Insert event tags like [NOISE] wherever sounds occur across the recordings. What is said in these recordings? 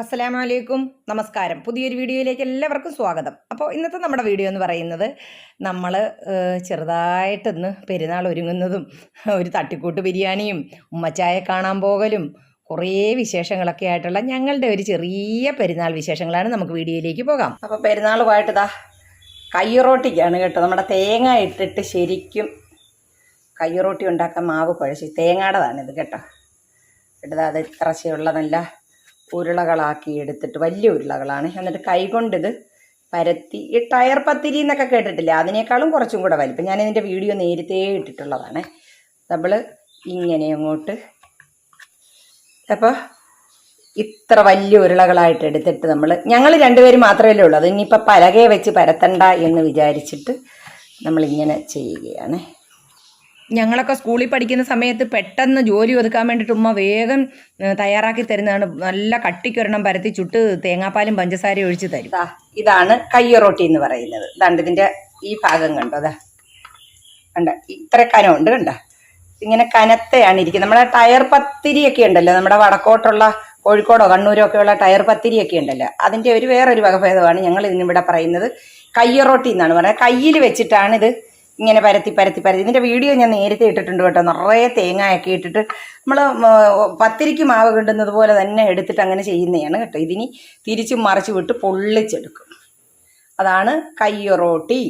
അസ്സലാമു അലൈക്കും നമസ്കാരം. പുതിയൊരു വീഡിയോയിലേക്ക് എല്ലാവർക്കും സ്വാഗതം. അപ്പോൾ ഇന്നത്തെ നമ്മുടെ വീഡിയോ എന്ന് പറയുന്നത് നമ്മൾ ചെറുതായിട്ടൊന്ന് പെരുന്നാൾ ഒരുങ്ങുന്നതും ഒരു തട്ടിക്കൂട്ട് ബിരിയാണിയും ഉമ്മച്ചായ കാണാൻ പോകലും കുറേ വിശേഷങ്ങളൊക്കെ ആയിട്ടുള്ള ഞങ്ങളുടെ ഒരു ചെറിയ പെരുന്നാൾ വിശേഷങ്ങളാണ് നമുക്ക് വീഡിയോയിലേക്ക് പോകാം. അപ്പോൾ പെരുന്നാളുമായിട്ട് ഇതാ കയ്യുറോട്ടിക്കാണ് കേട്ടോ. നമ്മുടെ തേങ്ങ ഇട്ടിട്ട് ശരിക്കും കയ്യുറോട്ടി ഉണ്ടാക്കാൻ മാവ് കുഴച്ച്. തേങ്ങയുടേതാണിത് കേട്ടോ. ഇട്ടതാ അത് ഇത്രശയുള്ള നല്ല ഉരുളകളാക്കി എടുത്തിട്ട് വലിയ ഉരുളകളാണ്. എന്നിട്ട് കൈകൊണ്ടിത് പരത്തി ഈ ടയർ പത്തിരി എന്നൊക്കെ കേട്ടിട്ടില്ല? അതിനേക്കാളും കുറച്ചും കൂടെ വലിപ്പം. ഞാൻ ഇതിന്റെ വീഡിയോ നേരത്തെ ഇട്ടിട്ടുള്ളതാണ്. നമ്മൾ ഇങ്ങനെ അങ്ങോട്ട് അപ്പോൾ ഇത്ര വലിയ ഉരുളകളായിട്ട് എടുത്തിട്ട് നമ്മൾ ഞങ്ങൾ രണ്ടുപേരും മാത്രമല്ലേ ഉള്ളൂ. അത് ഇനിയിപ്പോൾ പലകയെ വെച്ച് പരത്തണ്ട എന്ന് വിചാരിച്ചിട്ട് നമ്മളിങ്ങനെ ചെയ്യുകയാണ്. ഞങ്ങളൊക്കെ സ്കൂളിൽ പഠിക്കുന്ന സമയത്ത് പെട്ടെന്ന് ജോലി ഒതുക്കാൻ വേണ്ടിയിട്ട് ഉമ്മ വേഗം തയ്യാറാക്കി തരുന്നതാണ്. നല്ല കട്ടിക്കൊരെണ്ണം പരത്തി ചുട്ട് തേങ്ങാപ്പാലും പഞ്ചസാരയും ഒഴിച്ച് തരും. ഇതാണ് കയ്യൊറോട്ടി എന്ന് പറയുന്നത്. ഇതാണ്ട് ഇതിന്റെ ഈ ഭാഗം കണ്ടോ അതാ കണ്ട ഇത്ര കനമുണ്ട് കണ്ട. ഇങ്ങനെ കനത്തെയാണ് ഇരിക്കുന്നത്. നമ്മുടെ ടയർ പത്തിരിയൊക്കെ ഉണ്ടല്ലോ നമ്മുടെ വടക്കോട്ടുള്ള കോഴിക്കോടോ കണ്ണൂരോ ഒക്കെയുള്ള ടയർ പത്തിരിയൊക്കെ ഉണ്ടല്ലോ. അതിന്റെ ഒരു വേറൊരു വകഭേദമാണ് ഞങ്ങൾ ഇതിനിവിടെ പറയുന്നത് കയ്യറോട്ടി എന്നാണ് പറയുന്നത് കയ്യിൽ വെച്ചിട്ടാണ് ഇത് ഇങ്ങനെ പരത്തി പരത്തി പരത്തി. ഇതിന്റെ വീഡിയോ ഞാൻ നേരത്തെ ഇട്ടിട്ടുണ്ട് കേട്ടോ. നിറയെ തേങ്ങയൊക്കെ ഇട്ടിട്ട് നമ്മൾ പത്തിരിക്ക് മാവ് കിട്ടുന്നത് പോലെ തന്നെ എടുത്തിട്ട് അങ്ങനെ ചെയ്യുന്നതാണ് കേട്ടോ. ഇതിനി തിരിച്ചും മറിച്ച് വിട്ട് പൊള്ളിച്ചെടുക്കും. അതാണ് കയ്യൊറോട്ടി.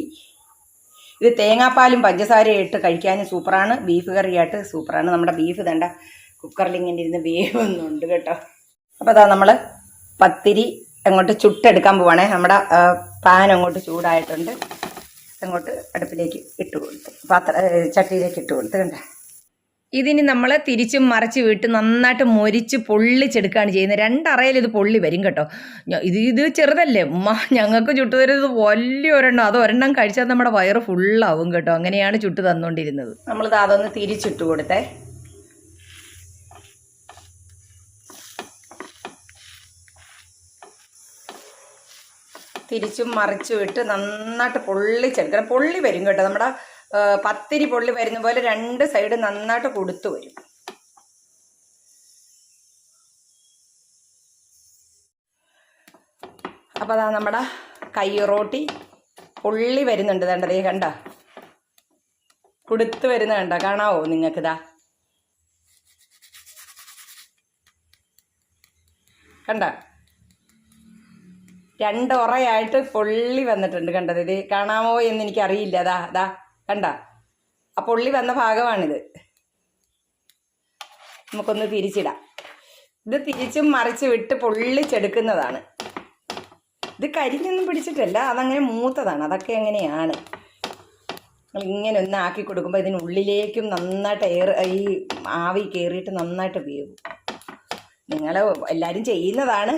ഇത് തേങ്ങാപ്പാലും പഞ്ചസാരയും ഇട്ട് കഴിക്കാനും സൂപ്പറാണ്. ബീഫ് കറിയായിട്ട് സൂപ്പറാണ്. നമ്മുടെ ബീഫ് തണ്ട കുക്കറിൽ ഇങ്ങനെ ഇരുന്ന് വേവുന്നുണ്ട് കേട്ടോ. അപ്പോൾ അതാ നമ്മൾ പത്തിരി അങ്ങോട്ട് ചുട്ടെടുക്കാൻ പോവാണേ. നമ്മുടെ പാൻ അങ്ങോട്ട് ചൂടായിട്ടുണ്ട്. അങ്ങോട്ട് അടുപ്പിലേക്ക് ഇട്ട് കൊടുത്തു. പാത്ര ചട്ടിയിലേക്ക് ഇട്ട് കൊടുത്തു കണ്ടേ? ഇതിന് നമ്മൾ തിരിച്ചും മറിച്ച് വിട്ട് നന്നായിട്ട് മൊരിച്ച് പൊള്ളിച്ചെടുക്കുകയാണ് ചെയ്യുന്നത്. രണ്ടറയിൽ ഇത് പൊള്ളി വരും കേട്ടോ. ഇത് ഇത് ചെറുതല്ലേ? ഉമ്മ ഞങ്ങൾക്ക് ചുട്ടു തരുന്നത് വലിയ ഒരെണ്ണം അത് ഒരെണ്ണം കഴിച്ചാൽ നമ്മുടെ വയറ് ഫുള്ളാവും കേട്ടോ. അങ്ങനെയാണ് ചുട്ടു തന്നുകൊണ്ടിരുന്നത്. നമ്മളിത് അതൊന്ന് തിരിച്ചിട്ട് കൊടുത്തേ. തിരിച്ചും മറിച്ചും ഇട്ട് നന്നായിട്ട് പൊള്ളിച്ചെടുക്കണം പൊള്ളി വരും കേട്ടോ. നമ്മുടെ പത്തിരി പൊള്ളി വരുന്ന പോലെ രണ്ട് സൈഡ് നന്നായിട്ട് കൊടുത്തു വരും. അപ്പോൾ അതാ നമ്മുടെ കയ്യറോട്ടി പൊള്ളി വരുന്നുണ്ട് ദണ്ടതേ കണ്ട? കൊടുത്തു വരുന്ന കണ്ട? കാണാവോ നിങ്ങൾക്കിതാ കണ്ട? രണ്ട് ഉറയായിട്ട് പൊള്ളി വന്നിട്ടുണ്ട് കണ്ടത്. ഇത് കാണാമോ എന്ന് എനിക്കറിയില്ല. അതാ അതാ കണ്ട. ആ പൊള്ളി വന്ന ഭാഗമാണിത്. നമുക്കൊന്ന് തിരിച്ചിടാം. ഇത് തിരിച്ചും മറിച്ച് വിട്ട് പൊള്ളിച്ചെടുക്കുന്നതാണ്. ഇത് കരിഞ്ഞൊന്നും പിടിച്ചിട്ടല്ല അതങ്ങനെ മൂത്തതാണ്. അതൊക്കെ എങ്ങനെയാണ്? നമ്മൾ ഇങ്ങനെ ഒന്ന് ആക്കി കൊടുക്കുമ്പോൾ ഇതിനുള്ളിലേക്കും നന്നായിട്ട് എയർ ഈ ആവി കയറിയിട്ട് നന്നായിട്ട് വേവും. നിങ്ങൾ എല്ലാവരും ചെയ്യുന്നതാണ്.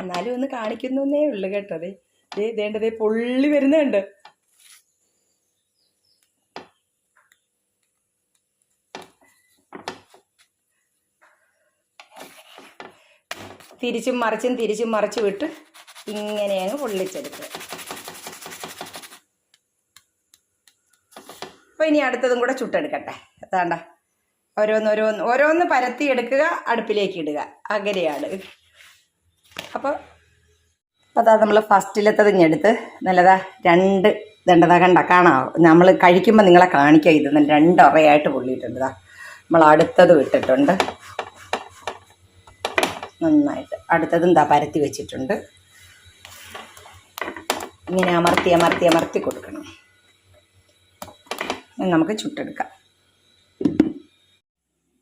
എന്നാലും ഒന്ന് കാണിക്കുന്നേ ഉള്ളു കേട്ടോ ദേ. ദേ പൊള്ളി വരുന്നുണ്ട്. തിരിച്ചും മറിച്ചും തിരിച്ചും മറിച്ചും വിട്ട് ഇങ്ങനെയാണ് പൊള്ളിച്ചെടുത്ത്. അപ്പോൾ ഇനി അടുത്തതും കൂടെ ചുട്ടെടുക്കട്ടെ. അതാണ്ട. ഓരോന്ന് ഓരോന്ന് ഓരോന്ന് പരത്തി എടുക്കുക അടുപ്പിലേക്ക് ഇടുക. അങ്ങനെയാണ്. അപ്പോൾ അതാ നമ്മൾ ഫസ്റ്റിലത്തത് ഇഞ്ഞെടുത്ത് നല്ലതാ രണ്ട് ദണ്ടതാ കണ്ട കാണാം. നമ്മൾ കഴിക്കുമ്പോൾ നിങ്ങളെ കാണിക്കുക ഇത്. നല്ല രണ്ട് ഉറയായിട്ട് പൊള്ളിയിട്ടുണ്ട് ദാ. നമ്മൾ അടുത്തത് വിട്ടിട്ടുണ്ട്. നന്നായിട്ട്. അടുത്തതും ദാ പരത്തി വെച്ചിട്ടുണ്ട്. ഇങ്ങനെ അമർത്തി അമർത്തി അമർത്തി കൊടുക്കണം. നമുക്ക് ചുട്ടെടുക്കാം.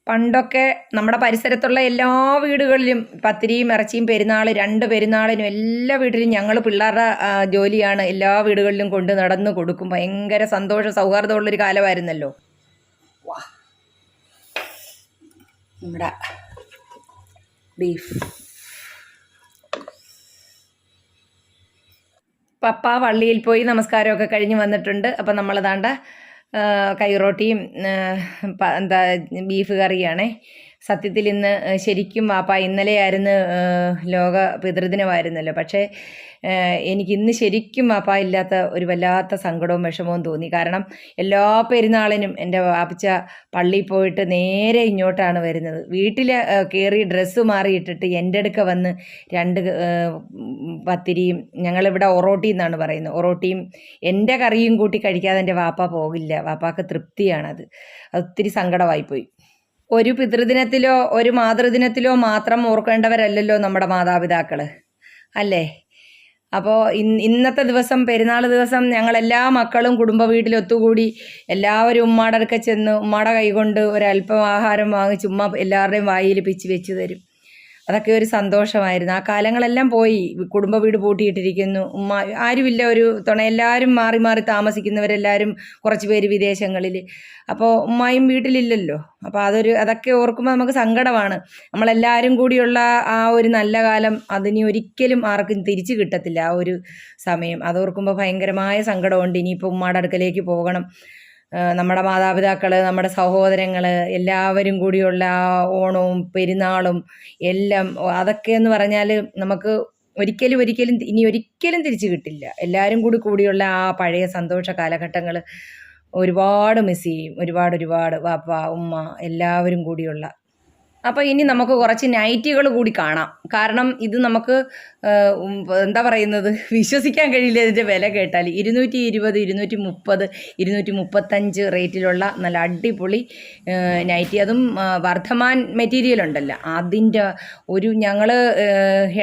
പണ്ടൊക്കെ നമ്മുടെ പരിസരത്തുള്ള എല്ലാ വീടുകളിലും പത്തിരിയും ഇറച്ചിയും പെരുന്നാൾ രണ്ട് പെരുന്നാളിനും എല്ലാ വീട്ടിലും ഞങ്ങൾ പിള്ളേരുടെ ജോലിയാണ് എല്ലാ വീടുകളിലും കൊണ്ട് നടന്നു കൊടുക്കും. ഭയങ്കര സന്തോഷ സൗഹാർദ്ദമുള്ളൊരു കാലമായിരുന്നല്ലോ. നമ്മുടെ ബീഫ്. പപ്പ പള്ളിയിൽ പോയി നമസ്കാരമൊക്കെ കഴിഞ്ഞ് വന്നിട്ടുണ്ട്. അപ്പം നമ്മളതാണ്ട കൈറോട്ടിയും എന്താ ബീഫ് കറിയാണേ. സത്യത്തിൽ ഇന്ന് ശരിക്കും വാപ്പ ഇന്നലെയായിരുന്നു ലോക പിതൃദിനമായിരുന്നല്ലോ. പക്ഷേ എനിക്ക് ഇന്ന് ശരിക്കും വാപ്പ ഇല്ലാത്ത ഒരു വല്ലാത്ത സങ്കടവും വിഷമവും തോന്നി. കാരണം എല്ലാ പെരുന്നാളിനും എന്റെ വാപ്പിച്ച പള്ളിയിൽ പോയിട്ട് നേരെ ഇങ്ങോട്ടാണ് വരുന്നത്. വീട്ടിൽ കയറി ഡ്രസ്സ് മാറിയിട്ടിട്ട് എന്റെ അടുക്ക വന്ന് രണ്ട് പത്തിരിയും ഞങ്ങളിവിടെ ഒറോട്ടി എന്നാണ് പറയുന്നത്. ഒറോട്ടിയും എന്റെ കറിയും കൂട്ടി കഴിക്കാതെ എന്റെ വാപ്പ പോകില്ല. വാപ്പാക്ക് തൃപ്തിയാണത്. അത് ഒത്തിരി സങ്കടമായിപ്പോയി. ഒരു പിതൃദിനത്തിലോ ഒരു മാതൃദിനത്തിലോ മാത്രം ഓർക്കേണ്ടവരല്ലല്ലോ നമ്മുടെ മാതാപിതാക്കൾ അല്ലേ? അപ്പോൾ ഇന്ന് ഇന്നത്തെ ദിവസം പെരുന്നാൾ ദിവസം ഞങ്ങളെല്ലാ മക്കളും കുടുംബ വീട്ടിൽ ഒത്തുകൂടി എല്ലാവരും ഉമ്മാടെ അടുക്ക ചെന്ന് ഉമ്മാടെ കൈകൊണ്ട് ഒരല്പം ആഹാരം വാങ്ങിച്ച് ഉമ്മ എല്ലാവരുടെയും വായിൽ പിച്ച് വെച്ച് തരും. അതൊക്കെ ഒരു സന്തോഷമായിരുന്നു. ആ കാലങ്ങളെല്ലാം പോയി. കുടുംബ വീട് പൂട്ടിയിട്ടിരിക്കുന്നു. ഉമ്മ ആരുമില്ല. ഒരു തുണ എല്ലാവരും മാറി മാറി താമസിക്കുന്നവരെല്ലാവരും കുറച്ച് പേര് വിദേശങ്ങളിൽ. അപ്പോൾ ഉമ്മായും വീട്ടിലില്ലല്ലോ. അപ്പോൾ അതൊരു അതൊക്കെ ഓർക്കുമ്പോൾ നമുക്ക് സങ്കടമാണ്. നമ്മളെല്ലാവരും കൂടിയുള്ള ആ ഒരു നല്ല കാലം അതിനി ഒരിക്കലും ആർക്കും തിരിച്ചു കിട്ടത്തില്ല ആ ഒരു സമയം. അതോർക്കുമ്പോൾ ഭയങ്കരമായ സങ്കടമുണ്ട്. ഇനിയിപ്പോൾ ഉമ്മാടെ അടുക്കലേക്ക് പോകണം. നമ്മുടെ മാതാപിതാക്കൾ നമ്മുടെ സഹോദരങ്ങൾ എല്ലാവരും കൂടിയുള്ള ആ ഓണവും പെരുന്നാളും എല്ലാം അതൊക്കെ എന്ന് പറഞ്ഞാൽ നമുക്ക് ഒരിക്കലും ഒരിക്കലും ഇനി ഒരിക്കലും തിരിച്ചു കിട്ടില്ല. എല്ലാവരും കൂടി കൂടിയുള്ള ആ പഴയ സന്തോഷ കാലഘട്ടങ്ങൾ ഒരുപാട് മിസ് ചെയ്യും. ഒരുപാട് ഒരുപാട് വാപ്പ ഉമ്മ എല്ലാവരും കൂടിയുള്ള. അപ്പോൾ ഇനി നമുക്ക് കുറച്ച് നൈറ്റുകൾ കൂടി കാണാം. കാരണം ഇത് നമുക്ക് എന്താ പറയുന്നത്? [LAUGHS] വിശ്വസിക്കാൻ കഴിയില്ല ഇതിന്റെ വില കേട്ടാൽ ഇരുന്നൂറ്റി ഇരുപത് ഇരുന്നൂറ്റി മുപ്പത് ഇരുന്നൂറ്റി മുപ്പത്തഞ്ച് റേറ്റിലുള്ള നല്ല അടിപൊളി നൈറ്റി. അതും വർദ്ധമാൻ മെറ്റീരിയൽ ഉണ്ടല്ലോ. അതിന്റെ ഒരു ഞങ്ങൾ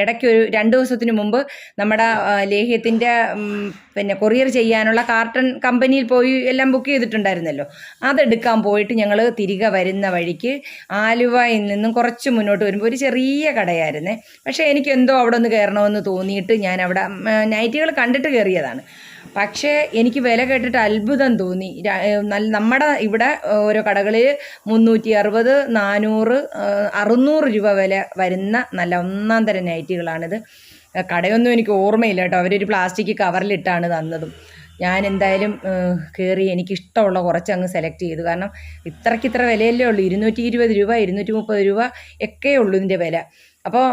ഇടയ്ക്ക് ഒരു രണ്ട് ദിവസത്തിന് മുമ്പ് നമ്മുടെ ലേഹ്യത്തിന്റെ പിന്നെ കൊറിയർ ചെയ്യാനുള്ള കാർട്ടൺ കമ്പനിയിൽ പോയി എല്ലാം ബുക്ക് ചെയ്തിട്ടുണ്ടായിരുന്നല്ലോ. അതെടുക്കാൻ പോയിട്ട് ഞങ്ങൾ തിരികെ വരുന്ന വഴിക്ക് ആലുവയിൽ നിന്നും കുറച്ച് മുന്നോട്ട് വരുമ്പോൾ ഒരു ചെറിയ കടയായിരുന്നേ. പക്ഷേ എനിക്ക് എന്തോ അവിടെ ഒന്ന് കയറണമെന്ന് തോന്നിയിട്ട് ഞാൻ അവിടെ നൈറ്റികൾ കണ്ടിട്ട് കയറിയതാണ്. പക്ഷേ എനിക്ക് വില കേട്ടിട്ട് അത്ഭുതം തോന്നി. നമ്മുടെ ഇവിടെ ഓരോ കടകളിൽ മുന്നൂറ്റി അറുപത് നാനൂറ് അറുന്നൂറ് രൂപ വില വരുന്ന നല്ല ഒന്നാം തരം നൈറ്റികളാണിത്. കടയൊന്നും എനിക്ക് ഓർമ്മയില്ല കേട്ടോ. അവരൊരു പ്ലാസ്റ്റിക് കവറിലിട്ടാണ് തന്നതും. ഞാൻ എന്തായാലും കയറി എനിക്കിഷ്ടമുള്ള കുറച്ച് അങ്ങ് സെലക്ട് ചെയ്തു. കാരണം ഇത്രയ്ക്ക് ഇത്ര വിലയല്ലേ ഉള്ളൂ. ഇരുന്നൂറ്റി ഇരുപത് രൂപ ഇരുന്നൂറ്റി മുപ്പത് രൂപ ഒക്കെ ഉള്ളൂ ഇതിന്റെ വില. അപ്പോൾ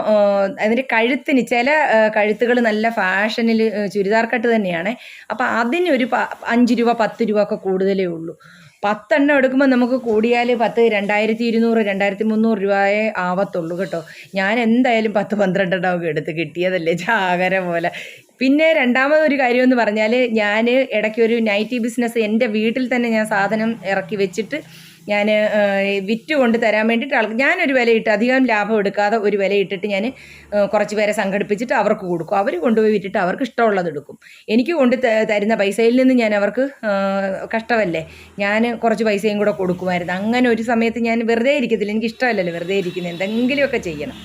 അതിന്റെ കഴുത്തിന് ചില കഴുത്തുകൾ നല്ല ഫാഷനിൽ ചുരിദാർ കട്ട് തന്നെയാണ്. അപ്പോൾ അതിനൊരു അഞ്ച് രൂപ പത്ത് രൂപ ഒക്കെ കൂടുതലേ ഉള്ളൂ. പത്തെണ്ണം എടുക്കുമ്പോൾ നമുക്ക് കൂടിയാൽ പത്ത് രണ്ടായിരത്തി ഇരുന്നൂറ് രണ്ടായിരത്തി മുന്നൂറ് രൂപയെ ആവത്തുള്ളൂ കേട്ടോ. ഞാൻ എന്തായാലും പത്ത് പന്ത്രണ്ടെണ്ണം ഒക്കെ എടുത്ത് കിട്ടിയതല്ലേ? ചാകര പോലെ. പിന്നെ രണ്ടാമതൊരു കാര്യം എന്ന് പറഞ്ഞാൽ ഞാൻ ഇടയ്ക്ക് ഒരു നൈറ്റി ബിസിനസ് എന്റെ വീട്ടിൽ തന്നെ ഞാൻ സാധനം ഇറക്കി വെച്ചിട്ട് ഞാൻ വിറ്റ് കൊണ്ട് തരാൻ വേണ്ടിയിട്ട് ആൾക്ക് ഞാനൊരു വിലയിട്ട് അധികം ലാഭം എടുക്കാതെ ഒരു വിലയിട്ടിട്ട് ഞാൻ കുറച്ച് പേരെ സംഘടിപ്പിച്ചിട്ട് അവർക്ക് കൊടുക്കും. അവർ കൊണ്ടുപോയി വിറ്റിട്ട് അവർക്ക് ഇഷ്ടമുള്ളത് എടുക്കും. എനിക്ക് കൊണ്ട് തരുന്ന പൈസയിൽ നിന്ന് ഞാൻ അവർക്ക് കഷ്ടമല്ലേ? ഞാൻ കുറച്ച് പൈസയും കൂടെ കൊടുക്കുമായിരുന്നു. അങ്ങനെ ഒരു സമയത്ത് ഞാൻ വെറുതെ ഇരിക്കത്തില്ല. എനിക്ക് ഇഷ്ടമല്ലല്ലോ വെറുതെ ഇരിക്കുന്നത് എന്തെങ്കിലുമൊക്കെ ചെയ്യണം.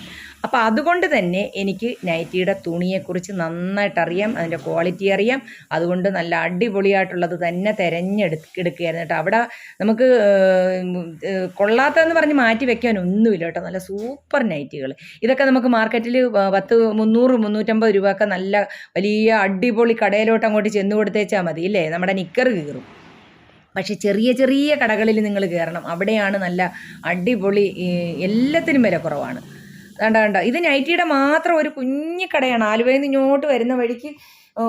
അപ്പോൾ അതുകൊണ്ട് തന്നെ എനിക്ക് നൈറ്റിയുടെ തുണിയെക്കുറിച്ച് നന്നായിട്ട് അറിയാം അതിന്റെ ക്വാളിറ്റി അറിയാം. അതുകൊണ്ട് നല്ല അടിപൊളിയായിട്ടുള്ളത് തന്നെ തിരഞ്ഞെടുക്കെടുക്കുകയായിരുന്നു കേട്ടോ. അവിടെ നമുക്ക് കൊള്ളാത്തതെന്ന് പറഞ്ഞ് മാറ്റി വെക്കാൻ ഒന്നുമില്ല കേട്ടോ. നല്ല സൂപ്പർ നൈറ്റികൾ. ഇതൊക്കെ നമുക്ക് മാർക്കറ്റിൽ പത്ത് മുന്നൂറ് മുന്നൂറ്റമ്പത് രൂപയൊക്കെ നല്ല വലിയ അടിപൊളി കടയിലോട്ട് അങ്ങോട്ട് ചെന്ന് കൊടുത്തേച്ചാൽ മതി ഇല്ലേ? നമ്മുടെ നിക്കർ കീറും. പക്ഷേ ചെറിയ ചെറിയ കടകളിൽ നിങ്ങൾ കയറണം. അവിടെയാണ് നല്ല അടിപൊളി എല്ലാത്തിനും വില കുറവാണ്. കണ്ട വേണ്ട. ഇത് നൈറ്റിയുടെ മാത്രം ഒരു കുഞ്ഞു കടയാണ്. ആലുവയിൽ നിന്ന് ഇങ്ങോട്ട് വരുന്ന വഴിക്ക്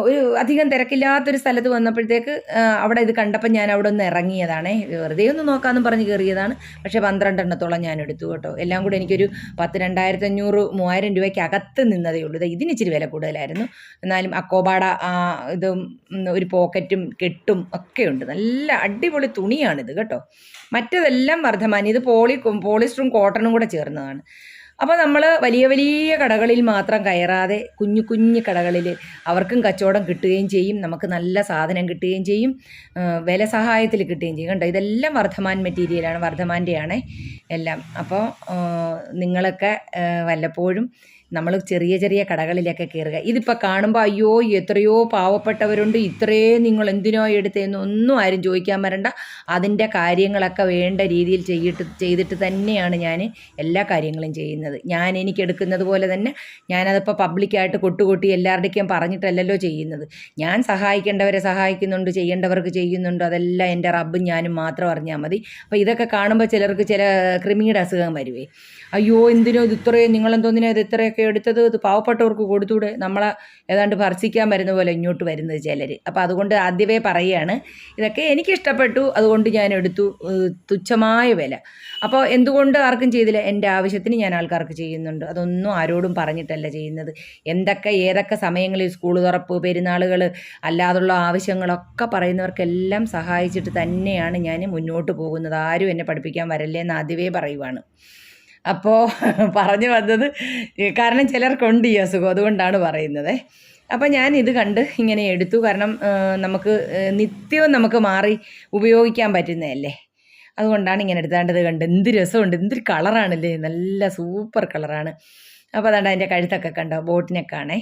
ഒരു അധികം തിരക്കില്ലാത്തൊരു സ്ഥലത്ത് വന്നപ്പോഴത്തേക്ക് അവിടെ ഇത് കണ്ടപ്പോൾ ഞാൻ അവിടെ ഒന്ന് ഇറങ്ങിയതാണേ. വെറുതെ ഒന്ന് നോക്കാമെന്ന് പറഞ്ഞ് കയറിയതാണ്. പക്ഷേ പന്ത്രണ്ടെണ്ണത്തോളം ഞാൻ എടുത്തു കേട്ടോ. എല്ലാം കൂടെ എനിക്കൊരു പത്ത് രണ്ടായിരത്തി അഞ്ഞൂറ് മൂവായിരം രൂപയ്ക്ക് അകത്ത് നിന്നതേ ഉള്ളൂ. ഇത് ഇതിന് ഇച്ചിരി വില കൂടുതലായിരുന്നു. എന്നാലും അക്കോബാട ഇതും ഒരു പോക്കറ്റും കെട്ടും ഒക്കെ ഉണ്ട്. നല്ല അടിപൊളി തുണിയാണിത് കേട്ടോ. മറ്റതെല്ലാം വർദ്ധമാനം. ഇത് പോളി പോളിസ്റ്ററും കോട്ടണും കൂടെ ചേർന്നതാണ്. അപ്പോൾ നമ്മൾ വലിയ വലിയ കടകളിൽ മാത്രം കയറാതെ കുഞ്ഞു കുഞ്ഞു കടകളിൽ അവർക്കും കച്ചവടം കിട്ടുകയും ചെയ്യും നമുക്ക് നല്ല സാധനം കിട്ടുകയും ചെയ്യും വില സഹായത്തിൽ കിട്ടുകയും ചെയ്യും. കണ്ടോ? ഇതെല്ലാം വർദ്ധമാൻ മെറ്റീരിയലാണ് വർദ്ധമാന്റെയാണ് എല്ലാം. അപ്പോൾ നിങ്ങളൊക്കെ വല്ലപ്പോഴും നമ്മൾ ചെറിയ ചെറിയ കടകളിലൊക്കെ കയറുക ഇതിപ്പോൾ കാണുമ്പോൾ അയ്യോ എത്രയോ പാവപ്പെട്ടവരുണ്ട് ഇത്രേ നിങ്ങൾ എന്തിനോ എടുത്തതെന്ന് ഒന്നും ആരും ചോദിക്കാൻ വരണ്ട. അതിന്റെ കാര്യങ്ങളൊക്കെ വേണ്ട രീതിയിൽ ചെയ്തിട്ട് ചെയ്തിട്ട് തന്നെയാണ് ഞാൻ എല്ലാ കാര്യങ്ങളും ചെയ്യുന്നത്. ഞാൻ എനിക്ക് എടുക്കുന്നത് പോലെ തന്നെ ഞാനതിപ്പോൾ പബ്ലിക്കായിട്ട് കൊട്ടുകൊട്ടി എല്ലാവരുടെയും പറഞ്ഞിട്ടല്ലല്ലോ ചെയ്യുന്നത്. ഞാൻ സഹായിക്കേണ്ടവരെ സഹായിക്കുന്നുണ്ട് ചെയ്യേണ്ടവർക്ക് ചെയ്യുന്നുണ്ട് അതെല്ലാം എന്റെ റബ്ബും ഞാനും മാത്രം അറിഞ്ഞാൽ മതി. അപ്പോൾ ഇതൊക്കെ കാണുമ്പോൾ ചിലർക്ക് ചില കൃമിയുടെ അസുഖം വരുവേ. അയ്യോ എന്തിനോ ഇത് ഇത്രയും? നിങ്ങളെന്തോന്നിനാ ഇത് ഇത്രയൊക്കെ എടുത്തത്? ഇത് പാവപ്പെട്ടവർക്ക് കൊടുത്തൂടെ? നമ്മളെ ഏതാണ്ട് ഭർഷിക്കാൻ വരുന്ന പോലെ ഇങ്ങോട്ട് വരുന്നത് ചിലർ അപ്പോൾ അതുകൊണ്ട് ആദ്യമേ പറയുകയാണ്. ഇതൊക്കെ എനിക്കിഷ്ടപ്പെട്ടു അതുകൊണ്ട് ഞാൻ എടുത്തു. തുച്ഛമായ വില. അപ്പോൾ എന്തുകൊണ്ട് ആർക്കും ചെയ്തില്ല? എന്റെ ആവശ്യത്തിന് ഞാൻ ആൾക്കാർക്ക് ചെയ്യുന്നുണ്ട്. അതൊന്നും ആരോടും പറഞ്ഞിട്ടല്ല ചെയ്യുന്നത്. എന്തൊക്കെ ഏതൊക്കെ സമയങ്ങളിൽ സ്കൂൾ തുറപ്പ് പെരുന്നാളുകൾ അല്ലാതുള്ള ആവശ്യങ്ങളൊക്കെ പറയുന്നവർക്കെല്ലാം സഹായിച്ചിട്ട് തന്നെയാണ് ഞാൻ മുന്നോട്ട് പോകുന്നത്. ആരും എന്നെ പഠിപ്പിക്കാൻ വരല്ലേ എന്ന് ആദ്യമേ പറയുവാണ്. അപ്പോൾ പറഞ്ഞു വന്നത് കാരണം ചിലർക്കുണ്ട് ഈ അസുഖം അതുകൊണ്ടാണ് പറയുന്നത്. അപ്പോൾ ഞാൻ ഇത് കണ്ട് ഇങ്ങനെ എടുത്തു. കാരണം നമുക്ക് നിത്യവും നമുക്ക് മാറി ഉപയോഗിക്കാൻ പറ്റുന്നതല്ലേ? അതുകൊണ്ടാണ് ഇങ്ങനെ എടുത്താണ്ടത് കണ്ട്. എന്ത് രസമുണ്ട് എന്തൊരു കളറാണല്ലേ? നല്ല സൂപ്പർ കളറാണ്. അപ്പോൾ അതാണ്ട് അതിന്റെ കഴുത്തൊക്കെ കണ്ടോ? ബോട്ടിനൊക്കെ ആണേ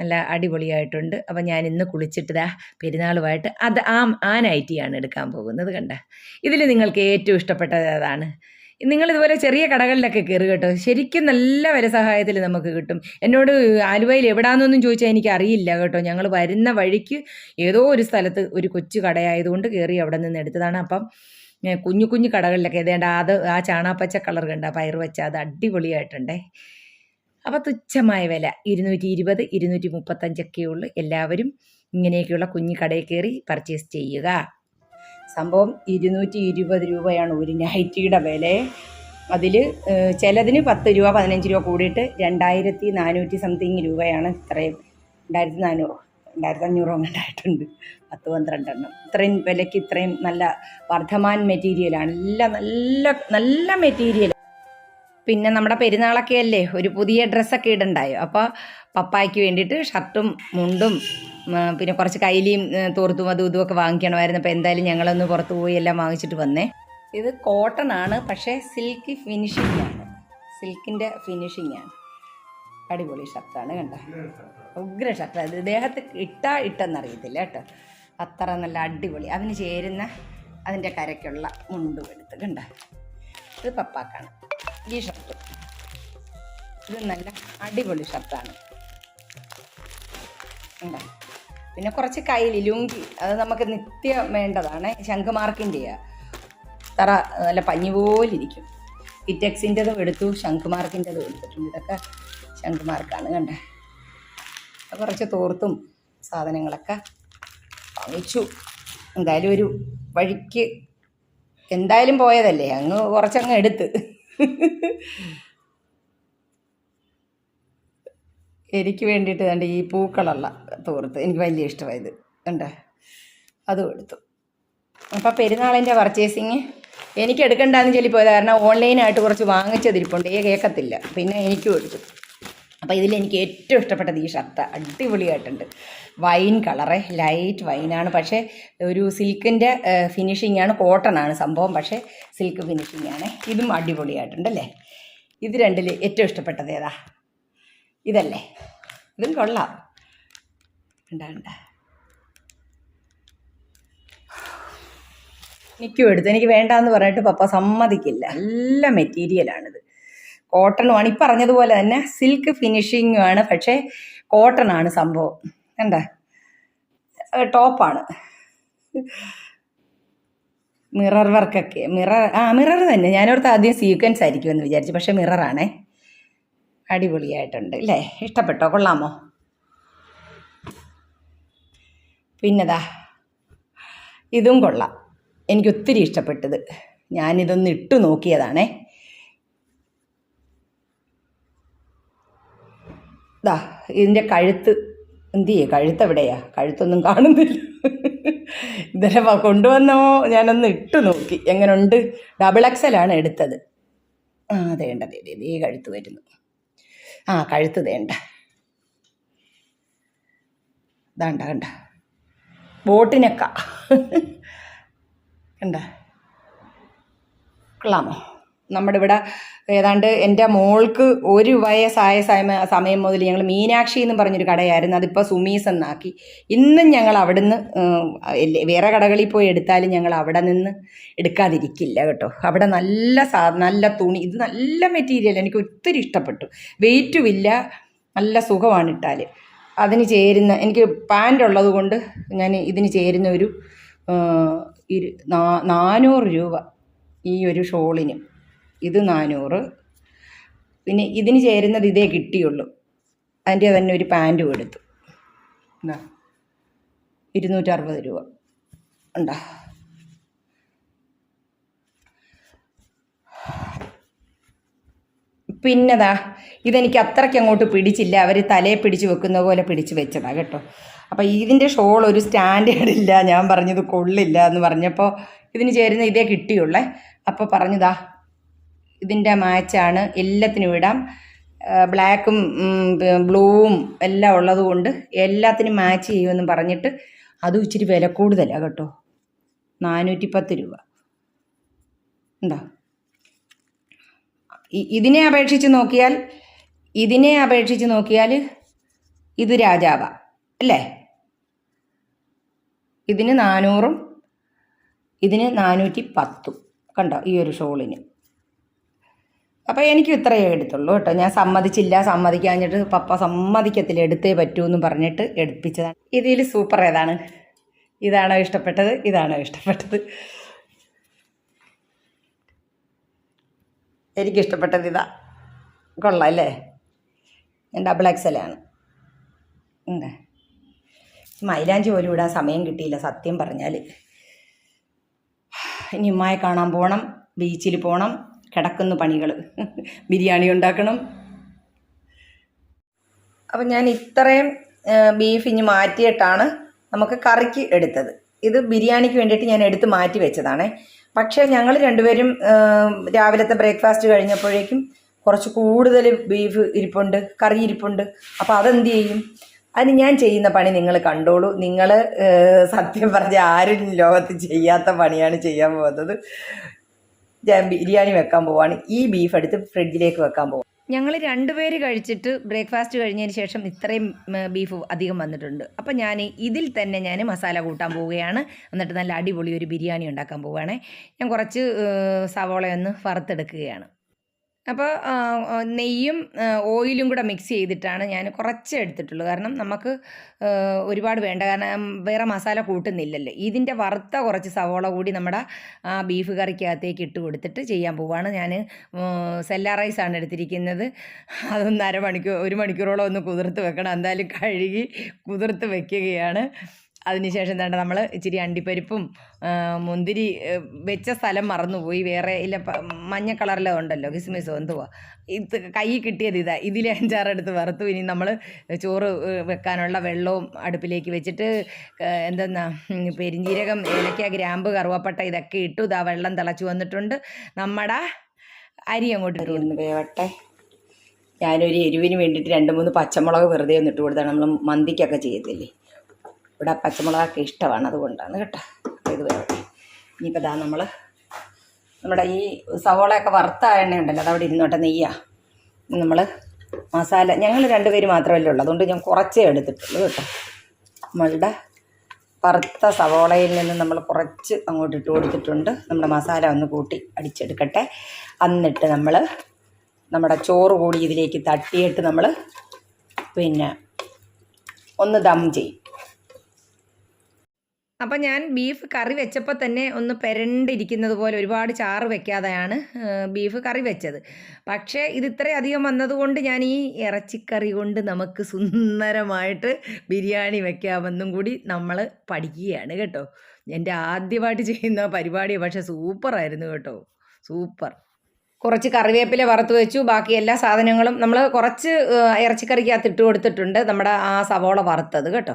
നല്ല അടിപൊളിയായിട്ടുണ്ട്. അപ്പോൾ ഞാൻ ഇന്ന് കുളിച്ചിട്ടതാ പെരുന്നാളുമായിട്ട് അത് ആ ആ നൈറ്റിയാണ് എടുക്കാൻ പോകുന്നത് കണ്ട. ഇതിൽ നിങ്ങൾക്ക് ഏറ്റവും ഇഷ്ടപ്പെട്ടത് അതാണ് നിങ്ങൾ ഇതുപോലെ ചെറിയ കടകളിലൊക്കെ കയറി കേട്ടോ. ശരിക്കും നല്ല വില സഹായത്തിൽ നമുക്ക് കിട്ടും. എന്നോട് ആലുവയിൽ എവിടാന്നൊന്നും ചോദിച്ചാൽ എനിക്ക് അറിയില്ല കേട്ടോ. ഞങ്ങൾ വരുന്ന വഴിക്ക് ഏതോ ഒരു സ്ഥലത്ത് ഒരു കൊച്ചു കടയായതുകൊണ്ട് കയറി അവിടെ നിന്ന് എടുത്തതാണ്. അപ്പം കുഞ്ഞു കുഞ്ഞു കടകളിലൊക്കെ ഏതേണ്ട അത് ആ ചാണാപ്പച്ച കളർ കണ്ട? പയർ വെച്ച അത് അടിപൊളിയായിട്ടുണ്ടേ. അപ്പം തുച്ഛമായ വില ഇരുന്നൂറ്റി ഇരുപത് ഇരുന്നൂറ്റി മുപ്പത്തഞ്ചൊക്കെ ഉള്ളു എല്ലാവരും ഇങ്ങനെയൊക്കെയുള്ള കുഞ്ഞു കടയിൽ കയറി പർച്ചേസ് ചെയ്യുക. സംഭവം ഇരുന്നൂറ്റി ഇരുപത് രൂപയാണ് ഒരു നൈറ്റിയുടെ വില. അതിൽ ചിലതിന് പത്ത് രൂപ പതിനഞ്ച് രൂപ കൂടിയിട്ട് രണ്ടായിരത്തി നാനൂറ്റി സംതിങ് രൂപയാണ് ഇത്രയും. രണ്ടായിരത്തി നാനൂറ് രണ്ടായിരത്തി അഞ്ഞൂറോ ഉണ്ടായിട്ടുണ്ട് പത്ത് പന്ത്രണ്ടെണ്ണം. ഇത്രയും വിലയ്ക്ക് ഇത്രയും നല്ല വർദ്ധമാൻ മെറ്റീരിയലാണ് എല്ലാം നല്ല നല്ല മെറ്റീരിയൽ പിന്നെ നമ്മുടെ പെരുന്നാളൊക്കെ അല്ലേ? ഒരു പുതിയ ഡ്രസ്സൊക്കെ ഇടണ്ടായോ? അപ്പോൾ പപ്പായ്ക്ക് വേണ്ടിയിട്ട് ഷർട്ടും മുണ്ടും പിന്നെ കുറച്ച് കൈലിയും തോർത്തും അതും ഇതുമൊക്കെ വാങ്ങിക്കണമായിരുന്നു. അപ്പോൾ എന്തായാലും ഞങ്ങളൊന്ന് പുറത്ത് പോയി എല്ലാം വാങ്ങിച്ചിട്ട് വന്നേ. ഇത് കോട്ടൺ ആണ് പക്ഷേ സിൽക്ക് ഫിനിഷിംഗ് ആണ്. സിൽക്കിന്റെ ഫിനിഷിംഗ് ആണ്. അടിപൊളി ഷർട്ടാണ് കണ്ട? ഉഗ്ര ഷർട്ട് അത് ദേഹത്ത് ഇട്ടാ ഇട്ടെന്നറിയത്തില്ല കേട്ടോ. അത്ര നല്ല അടിപൊളി. അതിന് ചേരുന്ന അതിന്റെ കരയ്ക്കുള്ള മുണ്ടും എടുത്ത് കണ്ട? ഇത് പപ്പാക്കാണ്. ഈ ഷർട്ട് ഇത് നല്ല അടിപൊളി ഷർട്ടാണ് കണ്ടോ? പിന്നെ കുറച്ച് കയ്യിൽ ലുങ്കി അത് നമുക്ക് നിത്യം വേണ്ടതാണ് ശംഖുമാർക്കിന്റെയാ തറ നല്ല പഞ്ഞി പോലിരിക്കും ഇറ്റക്സിന്റെതും എടുത്തു ശംഖുമാർക്കിന്റെതും എടുത്തിട്ടുണ്ട്. ഇതൊക്കെ ശംഖുമാർക്കാണ് കണ്ടേ. കുറച്ച് തോർത്തും സാധനങ്ങളൊക്കെ വാങ്ങിച്ചു. എന്തായാലും ഒരു വഴിക്ക് എന്തായാലും പോയതല്ലേ? അങ്ങ് കുറച്ചങ്ങ് എടുത്ത്. എനിക്ക് വേണ്ടിയിട്ട് കണ്ട് ഈ പൂക്കളുള്ള തോർത്ത്. എനിക്ക് വലിയ ഇഷ്ടമായത് ഉണ്ട് അതും എടുത്തു. അപ്പോൾ പെരുന്നാളിന്റെ പർച്ചേസിങ് എനിക്ക് എടുക്കണ്ടെന്ന് ചൊല്ലി പോയത്. കാരണം ഓൺലൈനായിട്ട് കുറച്ച് വാങ്ങിച്ചതിരിപ്പുണ്ട്. ഏ കേൾക്കത്തില്ല പിന്നെ എനിക്കും എടുത്തു. അപ്പോൾ ഇതിൽ എനിക്ക് ഏറ്റവും ഇഷ്ടപ്പെട്ടത് ഈ ഷർട്ട്. അടിപൊളിയായിട്ടുണ്ട്. Wine colour. ലൈറ്റ് വൈനാണ്. പക്ഷേ ഒരു സിൽക്കിന്റെ ഫിനിഷിംഗ് ആണ് കോട്ടൺ ആണ് സംഭവം. പക്ഷേ സിൽക്ക് ഫിനിഷിംഗ് ആണ്. ഇതും അടിപൊളിയായിട്ടുണ്ട് അല്ലേ? ഇത് രണ്ടിൽ ഏറ്റവും ഇഷ്ടപ്പെട്ടത് ഏതാ? ഇതല്ലേ? ഇതും കൊള്ളാം. കണ്ട ഉണ്ടാ എനിക്കും എടുത്തു. എനിക്ക് വേണ്ടാന്ന് പറഞ്ഞിട്ട് പപ്പ സമ്മതിക്കില്ല. നല്ല മെറ്റീരിയലാണിത് കോട്ടണുമാണ്. ഈ പറഞ്ഞതുപോലെ തന്നെ സിൽക്ക് ഫിനിഷിങ്ങുമാണ് പക്ഷേ കോട്ടൺ ആണ് സംഭവം. കണ്ട? ടോപ്പാണ് മിറർ വർക്കൊക്കെ മിറർ ആ മിറർ തന്നെ. ഞാനോർത്ത് ആദ്യം സീക്വൻസ് ആയിരിക്കുമെന്ന് വിചാരിച്ചു. പക്ഷേ മിററാണേ അടിപൊളിയായിട്ടുണ്ട് അല്ലേ ഇഷ്ടപ്പെട്ടോ? കൊള്ളാമോ? പിന്നെതാ ഇതും കൊള്ളാം. എനിക്ക് ഒത്തിരി ഇഷ്ടപ്പെട്ടത്. ഞാനിതൊന്ന് ഇട്ടു നോക്കിയതാണേ. ദാ ഇതിന്റെ കഴുത്ത് എന്ത് ചെയ്യേ കഴുത്ത് എവിടെയാ കഴുത്തൊന്നും കാണുന്നില്ല. ഇന്നലെ കൊണ്ടുവന്നോ? ഞാനൊന്ന് ഇട്ടു നോക്കി. എങ്ങനെയുണ്ട് ഡബിൾ എക്സലാണ് എടുത്തത്. ആ അതേണ്ട ദേ ദേ, ഈ കഴുത്ത് വരുന്നു. ആ കഴുത്ത് തേണ്ട. ഇതാണ്ട കണ്ട. ബോട്ടിനൊക്ക. കണ്ട. കൊള്ളാമോ? നമ്മുടെ ഇവിടെ ഏതാണ്ട് എന്റെ മോൾക്ക് ഒരു വയസ്സായ സമയ സമയം മുതൽ ഞങ്ങൾ മീനാക്ഷി എന്ന് പറഞ്ഞൊരു കടയായിരുന്നു. അതിപ്പോൾ സുമീസ് എന്നാക്കി. ഇന്നും ഞങ്ങൾ അവിടുന്ന് വേറെ കടകളിൽ പോയി എടുത്താലും ഞങ്ങൾ അവിടെ നിന്ന് എടുക്കാതിരിക്കില്ല കേട്ടോ. അവിടെ നല്ല സാ നല്ല തുണി ഇത് നല്ല മെറ്റീരിയൽ എനിക്ക് ഒത്തിരി ഇഷ്ടപ്പെട്ടു. വെയിറ്റും ഇല്ല നല്ല സുഖമാണ് ഇട്ടാൽ അതിന് ചേരുന്ന എനിക്ക് പാന്റ് ഉള്ളത് കൊണ്ട് ഞാൻ ഇതിന് ചേരുന്ന ഒരു ഇരു നാനൂറ് രൂപ ഈ ഒരു ഷോളിന്. ഇത് നാനൂറ്. പിന്നെ ഇതിന് ചേരുന്നത് ഇതേ കിട്ടിയുള്ളൂ. അതിന്റെ തന്നെ ഒരു പാന്റും എടുത്തു. എന്താ ഇരുന്നൂറ്ററുപത് രൂപ. ഉണ്ടോ? പിന്നെതാ ഇതെനിക്ക് അത്രയ്ക്ക് അങ്ങോട്ട് പിടിച്ചില്ല. അവർ തലയെ പിടിച്ച് വെക്കുന്ന പോലെ പിടിച്ച് വെച്ചതാ കേട്ടോ. അപ്പോൾ ഇതിന്റെ ഷോൾ ഒരു സ്റ്റാൻഡേർഡ് ഇല്ല ഞാൻ പറഞ്ഞത് കൊള്ളില്ല എന്ന് പറഞ്ഞപ്പോൾ ഇതിന് ചേരുന്ന ഇതേ കിട്ടിയുള്ളേ. അപ്പോൾ പറഞ്ഞതാ ഇതിന്റെ മാച്ചാണ് എല്ലാത്തിനും ഇടാം. ബ്ലാക്കും ബ്ലൂവും എല്ലാം ഉള്ളതുകൊണ്ട് എല്ലാത്തിനും മാച്ച് ചെയ്യുമെന്ന് പറഞ്ഞിട്ട് അതും ഇച്ചിരി വില കൂടുതലാണ് കേട്ടോ. നാനൂറ്റി പത്ത് രൂപ ഉണ്ടോ ഇതിനെ അപേക്ഷിച്ച് നോക്കിയാൽ ഇതിനെ അപേക്ഷിച്ച് നോക്കിയാൽ ഇത് രാജാവ അല്ലേ? ഇതിന് നാനൂറും ഇതിന് നാനൂറ്റി പത്തും കണ്ടോ ഈ ഒരു ഷോളിന്. അപ്പോൾ എനിക്ക് ഇത്രയേ എടുത്തുള്ളൂ കേട്ടോ. ഞാൻ സമ്മതിച്ചില്ല സമ്മതിക്കാഞ്ഞിട്ട് പപ്പ സമ്മതിക്കത്തില്ല എടുത്തേ പറ്റൂ എന്ന് പറഞ്ഞിട്ട് എടുപ്പിച്ചതാണ്. ഇതിൽ സൂപ്പർ ഏതാണ്? ഇതാണോ ഇഷ്ടപ്പെട്ടത്? ഇതാണോ ഇഷ്ടപ്പെട്ടത്? എനിക്കിഷ്ടപ്പെട്ടത് ഇതാ. കൊള്ളാം അല്ലേ? ഞാൻ ഡബിൾ എക്സലാണ് ഉണ്ട് മൈലാഞ്ചി പോലും ഇടാൻ സമയം കിട്ടിയില്ല സത്യം പറഞ്ഞാൽ ഇനി ഉമ്മായി കാണാൻ പോകണം ബീച്ചിൽ പോകണം കിടക്കുന്ന പണികൾ. ബിരിയാണി ഉണ്ടാക്കണം. അപ്പം ഞാൻ ഇത്രയും ബീഫ് ഇനി മാറ്റിയിട്ടാണ് നമുക്ക് കറിക്ക് എടുത്തത്. ഇത് ബിരിയാണിക്ക് വേണ്ടിയിട്ട് ഞാൻ എടുത്ത് മാറ്റി വെച്ചതാണേ. പക്ഷേ ഞങ്ങൾ രണ്ടുപേരും രാവിലത്തെ ബ്രേക്ക്ഫാസ്റ്റ് കഴിഞ്ഞപ്പോഴേക്കും കുറച്ച് കൂടുതൽ ബീഫ് ഇരിപ്പുണ്ട് കറി ഇരിപ്പുണ്ട്. അപ്പോൾ അതെന്ത് ചെയ്യും? അതിന് ഞാൻ ചെയ്യുന്ന പണി നിങ്ങൾ കണ്ടോളൂ. നിങ്ങൾ സത്യം പറഞ്ഞ ആരും ലോകത്ത് ചെയ്യാത്ത പണിയാണ് ചെയ്യാൻ പോകുന്നത്. ബിരിയാണി വെക്കാൻ പോവാണ്. ഈ ബീഫ് എടുത്ത് ഫ്രിഡ്ജിലേക്ക് വെക്കാൻ പോവാം ഞങ്ങൾ രണ്ടുപേര് കഴിച്ചിട്ട് ബ്രേക്ക്ഫാസ്റ്റ് കഴിഞ്ഞതിന് ശേഷം ഇത്രയും ബീഫ് അധികം വന്നിട്ടുണ്ട്. അപ്പം ഞാൻ ഇതിൽ തന്നെ ഞാൻ മസാല കൂട്ടാൻ പോവുകയാണ്. എന്നിട്ട് നല്ല അടിപൊളി ഒരു ബിരിയാണി ഉണ്ടാക്കാൻ പോവുകയാണ്. ഞാൻ കുറച്ച് സവോളയൊന്ന് വറുത്തെടുക്കുകയാണ്. അപ്പോൾ നെയ്യും ഓയിലും കൂടെ മിക്സ് ചെയ്തിട്ടാണ് ഞാൻ കുറച്ച് എടുത്തിട്ടുള്ളൂ. കാരണം നമുക്ക് ഒരുപാട് വേണ്ട. കാരണം വേറെ മസാല കൂട്ടുന്നില്ലല്ലോ. ഇതിന്റെ വറുത്ത കുറച്ച് സവോള കൂടി നമ്മുടെ ആ ബീഫ് കറിക്കകത്തേക്ക് ഇട്ട് കൊടുത്തിട്ട് ചെയ്യാൻ പോവുകയാണ് ഞാൻ സെല്ല റൈസാണ് എടുത്തിരിക്കുന്നത്. അതൊന്ന് അരമണിക്കൂർ ഒരു മണിക്കൂറോളം ഒന്ന് കുതിർത്ത് വെക്കണം. എന്തായാലും കഴുകി കുതിർത്ത് വെക്കുകയാണ്. അതിനുശേഷം എന്താണ് നമ്മൾ ഇച്ചിരി അണ്ടിപ്പരിപ്പും മുന്തിരി വെച്ച സ്ഥലം മറന്നുപോയി. വേറെ ഇല്ല മഞ്ഞ കളറിലോ ഉണ്ടല്ലോ കിസ്മിസോ എന്തുവാ. ഇത് കൈ കിട്ടിയത് ഇതാ. ഇതിലെ അഞ്ചാറെടുത്ത് വറുത്തു. ഇനി നമ്മൾ ചോറ് വെക്കാനുള്ള വെള്ളവും അടുപ്പിലേക്ക് വെച്ചിട്ട് എന്തെന്നാ പെരിഞ്ജീരകം ഏലക്ക ഗ്രാമ്പ് കറുവപ്പട്ട ഇതൊക്കെ ഇട്ടു. ഇതാ വെള്ളം തിളച്ചു വന്നിട്ടുണ്ട്. നമ്മുടെ അരി അങ്ങോട്ട് ഒന്ന് വേവട്ടെ. ഞാനൊരു എരിവിന് വേണ്ടിയിട്ട് രണ്ട് മൂന്ന് പച്ചമുളക് വെറുതെ ഒന്നിട്ട് കൊടുത്താണ്. നമ്മൾ മന്തിക്കൊക്കെ ചെയ്യത്തില്ലേ? ഇവിടെ പച്ചമുളകൊക്കെ ഇഷ്ടമാണ് അതുകൊണ്ടാണ് കേട്ടോ. ഇത് വേണം. ഇനിയിപ്പോൾ ഇതാ നമ്മൾ നമ്മുടെ ഈ സവോളയൊക്കെ വറുത്ത എണ്ണ ഉണ്ടല്ലോ അതവിടെ ഇരുന്നോട്ടെ നെയ്യാ. നമ്മൾ മസാല ഞങ്ങൾ രണ്ടുപേര് മാത്രമല്ലേ ഉള്ളൂ. അതുകൊണ്ട് ഞാൻ കുറച്ചേ എടുത്തിട്ടുള്ളൂ കേട്ടോ. നമ്മളുടെ വറുത്ത സവോളയിൽ നിന്ന് നമ്മൾ കുറച്ച് അങ്ങോട്ട് ഇട്ട് കൊടുത്തിട്ടുണ്ട്. നമ്മുടെ മസാല ഒന്ന് കൂട്ടി അടിച്ചെടുക്കട്ടെ. എന്നിട്ട് നമ്മൾ നമ്മുടെ ചോറ് കൂടി ഇതിലേക്ക് തട്ടിയിട്ട് നമ്മൾ പിന്നെ ഒന്ന് ദം ചെയ്യും. അപ്പം ഞാൻ ബീഫ് കറി വെച്ചപ്പോൾ തന്നെ ഒന്ന് പെരണ്ടിരിക്കുന്നത് പോലെ ഒരുപാട് ചാറ് വെക്കാതെയാണ് ബീഫ് കറി വെച്ചത്. പക്ഷേ ഇത് ഇത്രയധികം വന്നതുകൊണ്ട് ഞാൻ ഈ ഇറച്ചിക്കറി കൊണ്ട് നമുക്ക് സുന്ദരമായിട്ട് ബിരിയാണി വെക്കാമെന്നും കൂടി നമ്മൾ പഠിക്കുകയാണ് കേട്ടോ. എന്റെ ആദ്യമായിട്ട് ചെയ്യുന്ന പരിപാടി പക്ഷേ സൂപ്പറായിരുന്നു കേട്ടോ. സൂപ്പർ. കുറച്ച് കറിവേപ്പില വറുത്ത് വെച്ചു. ബാക്കി എല്ലാ സാധനങ്ങളും നമ്മൾ കുറച്ച് ഇറച്ചിക്കറിക്കകത്ത് ഇട്ട് കൊടുത്തിട്ടുണ്ട്. നമ്മുടെ ആ സവോള വറുത്തത് കേട്ടോ.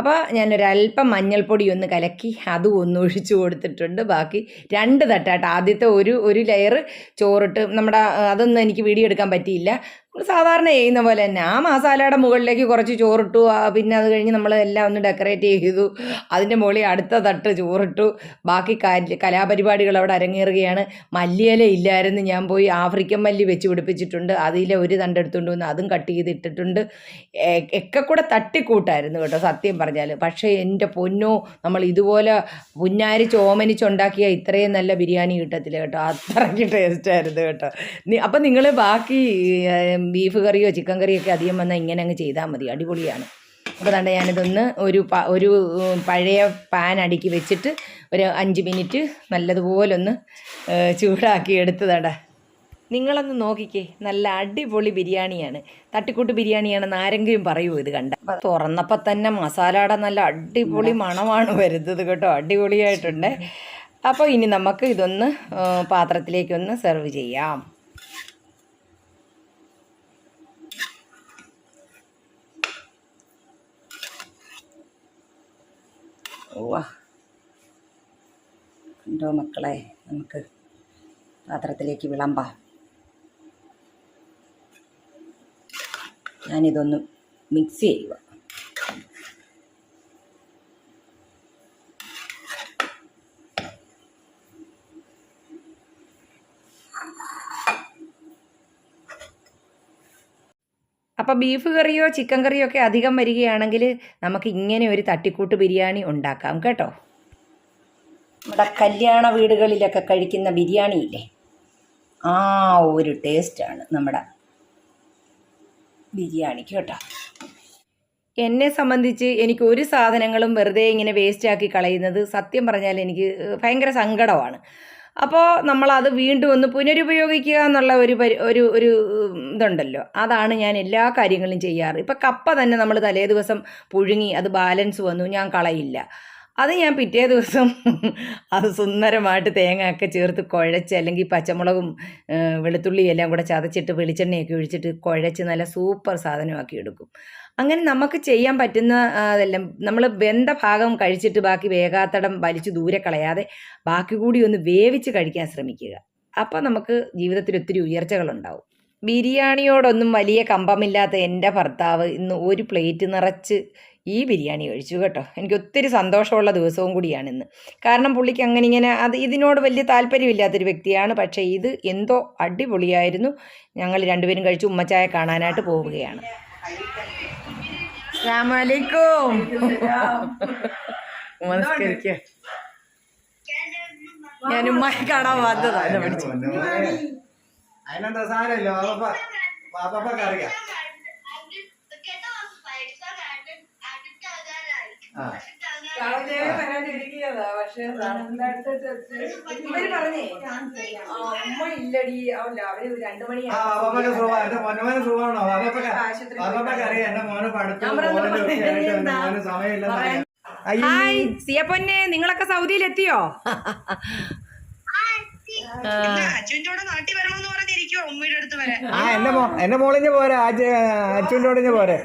അപ്പോൾ ഞാനൊരല്പം മഞ്ഞൾപ്പൊടി ഒന്ന് കലക്കി അതും ഒന്ന് ഒഴിച്ചു കൊടുത്തിട്ടുണ്ട്. ബാക്കി രണ്ട് തട്ടാട്ടോ. ആദ്യത്തെ ഒരു ഒരു ലെയർ ചോറിട്ട് നമ്മുടെ അതൊന്നും എനിക്ക് വീഡിയോ എടുക്കാൻ പറ്റിയില്ല. നമ്മൾ സാധാരണ ചെയ്യുന്ന പോലെ തന്നെ. ആ മസാലയുടെ മുകളിലേക്ക് കുറച്ച് ചോറിട്ടു. പിന്നെ അത് കഴിഞ്ഞ് നമ്മൾ എല്ലാം ഒന്ന് ഡെക്കറേറ്റ് ചെയ്തു. അതിന്റെ മുകളിൽ അടുത്ത തട്ട് ചോറിട്ടു. ബാക്കി കലാപരിപാടികൾ അവിടെ അരങ്ങേറുകയാണ്. മല്ലിയില ഇല്ലായിരുന്നു. ഞാൻ പോയി ആഫ്രിക്കൻ മല്ലി വെച്ച് പിടിപ്പിച്ചിട്ടുണ്ട്. അതിലെ ഒരു തണ്ടെടുത്തുകൊണ്ട് വന്ന് അതും കട്ട് ചെയ്തിട്ടിട്ടുണ്ട്. ഒക്കെ കൂടെ തട്ടിക്കൂട്ടായിരുന്നു കേട്ടോ സത്യം പറഞ്ഞാൽ പക്ഷേ എന്റെ പൊന്നോ നമ്മൾ ഇതുപോലെ പുന്നാരി ചോമനിച്ചുണ്ടാക്കിയ ഇത്രയും നല്ല ബിരിയാണി കിട്ടത്തില്ല കേട്ടോ. അത്രയ്ക്ക് ടേസ്റ്റായിരുന്നു കേട്ടോ. അപ്പം നിങ്ങൾ ബാക്കി ബീഫ് കറിയോ ചിക്കൻ കറിയോ ഒക്കെ അധികം വന്നാൽ ഇങ്ങനെ അങ്ങ് ചെയ്താൽ മതി. അടിപൊളിയാണ്. അപ്പോൾ തന്നെ ഞാനിതൊന്ന് ഒരു ഒരു പഴയ പാൻ അടുക്കി വെച്ചിട്ട് ഒരു അഞ്ച് മിനിറ്റ് നല്ലതുപോലെ ഒന്ന് ചൂടാക്കി എടുത്തതാടാ. നിങ്ങളൊന്ന് നോക്കിക്കേ. നല്ല അടിപൊളി ബിരിയാണിയാണ്. തട്ടിക്കൂട്ട് ബിരിയാണിയാണെന്ന് ആരെങ്കിലും പറയൂ ഇത് കണ്ട. തുറന്നപ്പോൾ തന്നെ മസാലയുടെ നല്ല അടിപൊളി മണമാണ് വരുന്നത് കേട്ടോ. അടിപൊളിയായിട്ടുണ്ട്. അപ്പോൾ ഇനി നമുക്ക് ഇതൊന്ന് പാത്രത്തിലേക്കൊന്ന് സെർവ് ചെയ്യാം. ഓവാ കണ്ടോ മക്കളെ നമുക്ക് പാത്രത്തിലേക്ക് വിളമ്പാം. ഞാനിതൊന്ന് മിക്സ് ചെയ്യുക. അപ്പോൾ ബീഫ് കറിയോ ചിക്കൻ കറിയോ ഒക്കെ അധികം വരികയാണെങ്കിൽ നമുക്ക് ഇങ്ങനെ ഒരു തട്ടിക്കൂട്ട് ബിരിയാണി ഉണ്ടാക്കാം കേട്ടോ? നമ്മുടെ കല്യാണ വീടുകളിലൊക്കെ കഴിക്കുന്ന ബിരിയാണി ഇല്ലേ? ആ ഒരു ടേസ്റ്റാണ് നമ്മുടെ ബിരിയാണിക്ക് കേട്ടോ? എന്നെ സംബന്ധിച്ച് എനിക്ക് ഒരു സാധനങ്ങളും വെറുതെ ഇങ്ങനെ വേസ്റ്റാക്കി കളയുന്നത് സത്യം പറഞ്ഞാൽ എനിക്ക് ഭയങ്കര സങ്കടമാണ്. അപ്പോൾ നമ്മളത് വീണ്ടും ഒന്ന് പുനരുപയോഗിക്കുക എന്നുള്ള ഒരു പരി ഒരു ഒരു ഇതുണ്ടല്ലോ. അതാണ് ഞാൻ എല്ലാ കാര്യങ്ങളും ചെയ്യാറ്. ഇപ്പം കപ്പ തന്നെ നമ്മൾ തലേ ദിവസം പുഴുങ്ങി അത് ബാലൻസ് വന്നു ഞാൻ കളയില്ല. അത് ഞാൻ പിറ്റേ ദിവസം [LAUGHS] അത് സുന്ദരമായിട്ട് തേങ്ങയൊക്കെ ചേർത്ത് കുഴച്ച് അല്ലെങ്കിൽ പച്ചമുളകും വെളുത്തുള്ളി വെളുത്തുള്ളിയും എല്ലാം കൂടെ ചതച്ചിട്ട് വെളിച്ചെണ്ണയൊക്കെ ഒഴിച്ചിട്ട് കുഴച്ച് നല്ല സൂപ്പർ സാധനമാക്കി എടുക്കും. അങ്ങനെ നമുക്ക് ചെയ്യാൻ പറ്റുന്ന അതെല്ലാം നമ്മൾ വെന്ത ഭാഗം കഴിച്ചിട്ട് ബാക്കി വേഗാത്തടം വലിച്ചു ദൂരെ കളയാതെ ബാക്കി കൂടി ഒന്ന് വേവിച്ച് കഴിക്കാൻ ശ്രമിക്കുക. അപ്പോൾ നമുക്ക് ജീവിതത്തിൽ ഒത്തിരി ഉയർച്ചകളുണ്ടാവും. ബിരിയാണിയോടൊന്നും വലിയ കമ്പമില്ലാത്ത എന്റെ ഭർത്താവ് ഇന്ന് ഒരു പ്ലേറ്റ് നിറച്ച് ഈ ബിരിയാണി കഴിച്ചു കേട്ടോ. എനിക്ക് ഒത്തിരി സന്തോഷമുള്ള ദിവസവും കൂടിയാണ് ഇന്ന്. കാരണം പുള്ളിക്ക് അങ്ങനെ ഇങ്ങനെ അത് ഇതിനോട് വലിയ താല്പര്യമില്ലാത്തൊരു വ്യക്തിയാണ്. പക്ഷേ ഇത് എന്തോ അടിപൊളിയായിരുന്നു. ഞങ്ങൾ രണ്ടുപേരും കഴിച്ച് ഉമ്മച്ചായ കാണാനായിട്ട് പോവുകയാണ്. നമസ്കരിക്കുക ഞാൻ ഉമ്മായി കാണാൻ വന്നതാണ് പഠിച്ചു അതിനെന്താ അറിയാം ആ ഇവർ പറഞ്ഞേ ആ, ഉമ്മ ഇല്ലടി അവല്ല അവർ രണ്ടു മണി ഹായ് സിയപ്പൊന്നെ നിങ്ങളൊക്കെ സൗദിയിൽ എത്തിയോ അച്ഛന്റെ നാട്ടിൽ വരണമെന്ന് പറഞ്ഞിരിക്കുവോ ഉമ്മയുടെ അടുത്ത് വരെ ആ എന്റെ മോ എന്റെ മോളിഞ്ഞ് പോരെ അച്ഛന്റെ ഓടിഞ്ഞ് പോരെ.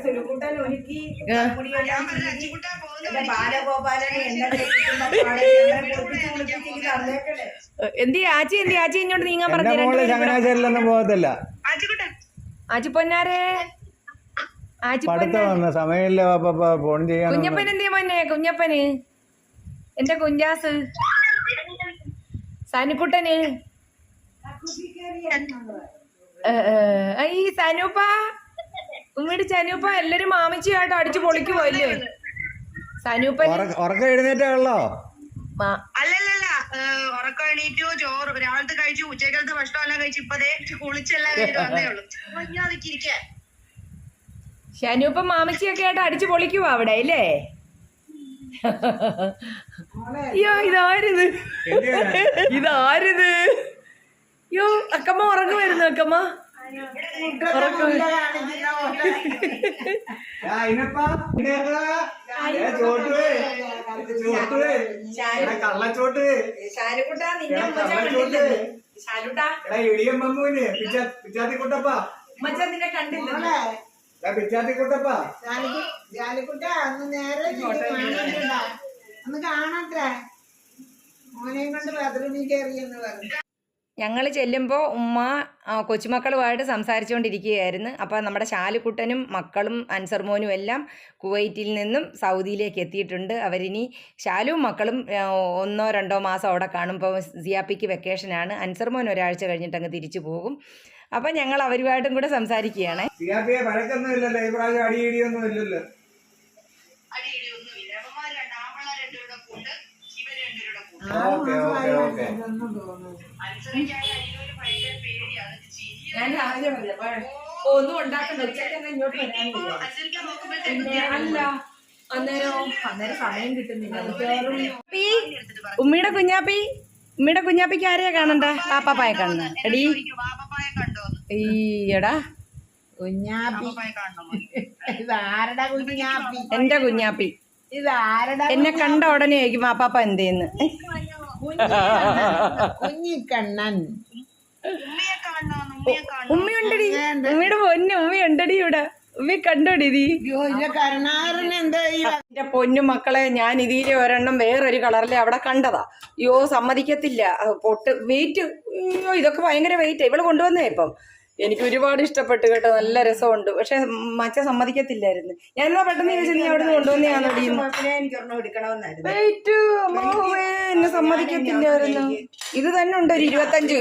ഞാൻ പറഞ്ഞ എന്തി ആച്ചി എന്തി ആച്ചി ഇങ്ങോട്ട് നീങ്ങാൻ പറഞ്ഞു. ചങ്ങനാശ്ശേരിലൊന്നും പോകത്തില്ല. ആച്ചി പൊന്നാരേ. പഠിത്തം സമയമില്ല ഫോൺ ചെയ്യാൻ കുഞ്ഞപ്പൻ എന്തിയാ മോനെ? കുഞ്ഞപ്പന്. എന്റെ കുഞ്ഞാസ്. സനുക്കുട്ടന് ഈ സനൂപ്പ ഉമ്മയുടെ സനൂപ്പ എല്ലാരും മാമിച്ചിയായിട്ട് അടിച്ചു പൊളിക്കുമല്ലേ സനൂപ്പൻ ഉറക്കം എഴുന്നേറ്റേ അല്ലല്ല മാ- അല്ലല്ലല്ല ഉറക്കം എണീറ്റു ചോറ് രാവിലത്തെ കഴിച്ചു ഉച്ചക്കലത്തെ ഭക്ഷണം എല്ലാം കഴിച്ചു ഇപ്പതേ കുളിച്ചെല്ലാം കഴിഞ്ഞ് വന്നേ ഉള്ളൂ. ഞാൻ ഇരിക്കാൻ ഷനൂപ്പ മാമിച്ചിയൊക്കെ ആയിട്ട് അടിച്ചു പൊളിക്കുവാ അവിടെ അല്ലേ അയ്യോ ഇതാരിത് ഇതാരിത് അയ്യോ അക്കമ്മ ഉറങ്ങുമായിരുന്നു അക്കമ്മ കള്ളച്ചോട്ട് ഇടിയമ്മൂന് നിന്നെ എടാ, ഉമ്മച്ചാ കള്ളച്ചോട്ട്. കണ്ടില്ലെന്ന്. ഷാനുട്ടാ എടാ ഇടിയൻ മമ്മൂന് പിച്ചാത്തി കൂട്ടപ്പാ ഉമ്മച്ച നിന്നെ കണ്ടില്ല പിച്ചാത്തി കുട്ടപ്പ. ജാലിക്കുട്ട ഒന്ന് നേരെ കാണാണ്ടാ ഒന്ന് കാണാത്രേ. മോനെയും കൊണ്ട് ബാത്റൂമിൽ കയറിയെന്ന് പറഞ്ഞു. ഞങ്ങൾ ചെല്ലുമ്പോൾ ഉമ്മ കൊച്ചുമക്കളുമായിട്ട് സംസാരിച്ചുകൊണ്ടിരിക്കുകയായിരുന്നു അപ്പോൾ നമ്മുടെ ശാലുക്കുട്ടനും മക്കളും അൻസർമോനും എല്ലാം കുവൈറ്റിൽ നിന്നും സൗദിയിലേക്ക് എത്തിയിട്ടുണ്ട്. അവരിനി ശാലുവും മക്കളും ഒന്നോ രണ്ടോ മാസം അവിടെ കാണുമ്പോൾ സിയാപ്പിക്ക് വെക്കേഷനാണ് അൻസർമോൻ ഒരാഴ്ച കഴിഞ്ഞിട്ട് അങ്ങ് തിരിച്ചു പോകും. അപ്പം ഞങ്ങൾ അവരുമായിട്ടും കൂടെ സംസാരിക്കുകയാണ്. സിയാപ്പിയെ വഴക്കൊന്നും ഇല്ലല്ലോ ഈ പ്രാവശ്യം അടിയിടിയൊന്നും ഇല്ലല്ലോ. അടിയിടിയൊന്നുമില്ല അവന്മാർ രണ്ട് ആമ്പിള്ളേർ രണ്ടുപേരുടെ കൂട്ട് ഇവർ രണ്ടുപേരുടെ ഓക്കേ, ഓക്കേ, മാസമായി ഓക്കേ. ഇതൊന്നും തോന്നുന്നു. അനുസരിക്കാതെ അടിയിലൊരു ഭയങ്കര പേടിയാണ് ഞാൻ രാവിലെ പറഞ്ഞു ഒന്നും ഉണ്ടാക്കണ്ട ഉച്ചയ്ക്ക് ഇങ്ങോട്ട് ഇപ്പൊ അനുസരിക്കാൻ നോക്കുമ്പോഴത്തേക്കും പിന്നെ അല്ല അന്നേരം അന്നേരം സമയം കിട്ടുന്നില്ല. കുഞ്ഞാപ്പി ഉമ്മയുടെ കുഞ്ഞാപ്പി ഉമ്മിയുടെ കുഞ്ഞാപ്പിക്ക് ആരെയാ കാണണ്ട? പാപ്പാപ്പായെ കാണുന്ന എടി. ഈയടാ. കുഞ്ഞാപ്പി. വാപ്പപ്പായെ കാണണം ഇത് ആരുടെ കുഞ്ഞാപ്പി? എന്റെ കുഞ്ഞാപ്പി. ഇത് ആരുടെ എന്നെ കണ്ട ഉടനെ ആയിരിക്കും മാപ്പാപ്പ എന്തേന്ന്. കുഞ്ഞിക്കണ്ണൻ. ഉമ്മയെ കാണണം ഉമ്മയെ കാണണം ഉമ്മയുണ്ടടി ഉമ്മയുടെ പൊന്നു ഉമ്മയുണ്ടടി ഇവിടെ. ഉമ്മ കണ്ടോടി നീ എന്റെ പൊന്നു മക്കളെ ഞാൻ ഇതിലെ ഒരെണ്ണം വേറൊരു കളറിലെ അവിടെ കണ്ടതാ. അയ്യോ സമ്മതിക്കത്തില്ല. പൊട്ട് വെയിറ്റ് അയ്യോ ഇതൊക്കെ ഭയങ്കര വെയിറ്റ് ഇവൾ കൊണ്ടുവന്നേ ഇപ്പം. എനിക്ക് ഒരുപാട് ഇഷ്ടപ്പെട്ടു കേട്ടോ. നല്ല രസമുണ്ട്. പക്ഷെ മച്ച സമ്മതിക്കത്തില്ലായിരുന്നു. ഞാൻ എന്നാ പെട്ടെന്ന് ചോദിച്ചു നീ അവിടെ നിന്ന് അമ്മാവേ എന്നെ സമ്മതിക്കത്തില്ലായിരുന്നു. ഇത് തന്നെ ഉണ്ട് ഒരു ഇരുപത്തഞ്ച്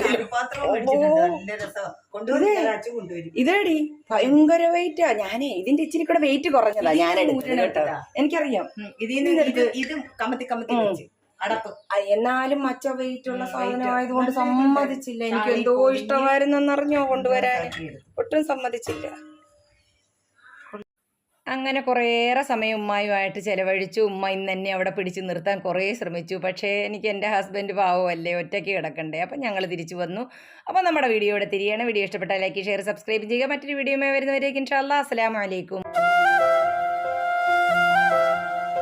ഇതേടി ഭയങ്കര വെയിറ്റാ ഞാനേ ഇതിന്റെ ഇച്ചിരി കൂടെ വെയിറ്റ് കുറഞ്ഞതാ. ഞാൻ കേട്ടോ. എനിക്കറിയാം. ഇത് കമത്തി കമത്തി അടപ്പ്. എന്നാലും മച്ച വെയിറ്റ് ഉള്ള സാധനമായതുകൊണ്ട് സമ്മതിച്ചില്ല. എനിക്ക് എന്തോ ഇഷ്ടമായിരുന്നെന്നറിഞ്ഞോ കൊണ്ടുവരാൻ. ഒട്ടും സമ്മതിച്ചില്ല. അങ്ങനെ കുറേയേറെ സമയം ഉമ്മായുമായിട്ട് ചിലവഴിച്ചു. ഉമ്മ ഇന്ന് എന്നെ അവിടെ പിടിച്ചു നിർത്താൻ കുറേ ശ്രമിച്ചു. പക്ഷേ എനിക്ക് എന്റെ ഹസ്ബൻഡ് പാവമല്ലേ ഒറ്റയ്ക്ക് കിടക്കണ്ടേ? അപ്പം ഞങ്ങൾ തിരിച്ചു വന്നു. അപ്പോൾ നമ്മുടെ വീഡിയോ ഇവിടെ തിരിയാണ്. വീഡിയോ ഇഷ്ടപ്പെട്ടാൽ ലൈക്ക് ഷെയർ സബ്സ്ക്രൈബ് ചെയ്യുക. മറ്റൊരു വീഡിയോ വരുന്നവരേക്കും ഇൻഷാല്ലാ അസ്സാം അലൈക്കും.